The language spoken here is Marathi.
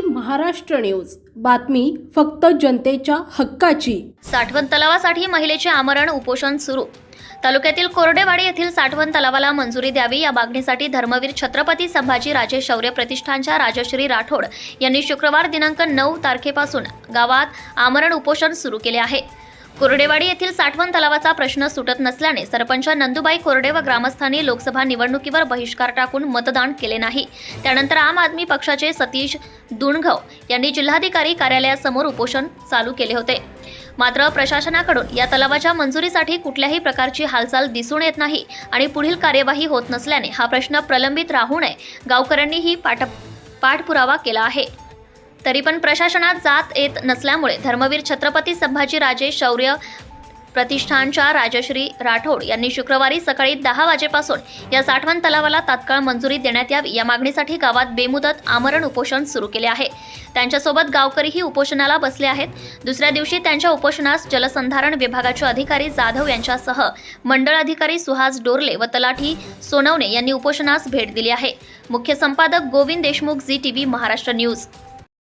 महाराष्ट्र न्यूज. बातमी फक्त जनतेच्या हक्काची. साठवण तलावासाठी महिलेचे आमरण उपोषण सुरू. तालुक्यातील कोरडेवाडी येथील साठवण तलावाला मंजुरी द्यावी या मागणीसाठी धर्मवीर छत्रपती संभाजी राजे शौर्य प्रतिष्ठानच्या राजश्री राठोड यांनी शुक्रवार दिनांक नऊ तारखेपासून गावात आमरण उपोषण सुरू केले आहे. कोरडेवाडी येथील साठवण तलावाचा प्रश्न सुटत नसल्याने सरपंच नंदुबाई कोरडे व ग्रामस्थांनी लोकसभा निवडणुकीवर बहिष्कार टाकून मतदान केले नाही. त्यानंतर आम आदमी पक्षाचे सतीश दुणघव यांनी जिल्हाधिकारी कार्यालयासमोर उपोषण चालू केले होते. मात्र प्रशासनाकडून या तलावाच्या मंजुरीसाठी कुठल्याही प्रकारची हालचाल दिसून येत नाही आणि पुढील कार्यवाही होत नसल्याने हा प्रश्न प्रलंबित राहू नये गावकऱ्यांनीही पाठ पाठपुरावा केला आहे. तरी पण प्रशासनात जात येत नसल्यामुळे धर्मवीर छत्रपती संभाजीराजे शौर्य प्रतिष्ठानच्या राजश्री राठोड यांनी शुक्रवारी सकाळी दहा वाजेपासून या साठवण तलावाला तात्काळ मंजुरी देण्यात यावी या मागणीसाठी गावात बेमुदत आमरण उपोषण सुरू केले आहे. त्यांच्यासोबत गावकरीही उपोषणाला बसले आहेत. दुसऱ्या दिवशी त्यांच्या उपोषणास जलसंधारण विभागाचे अधिकारी जाधव यांच्यासह मंडळ अधिकारी सुहास डोरले व तलाठी सोनवणे यांनी उपोषणास भेट दिली आहे. मुख्य संपादक Govind Deshmukh Zee TV Maharashtra news.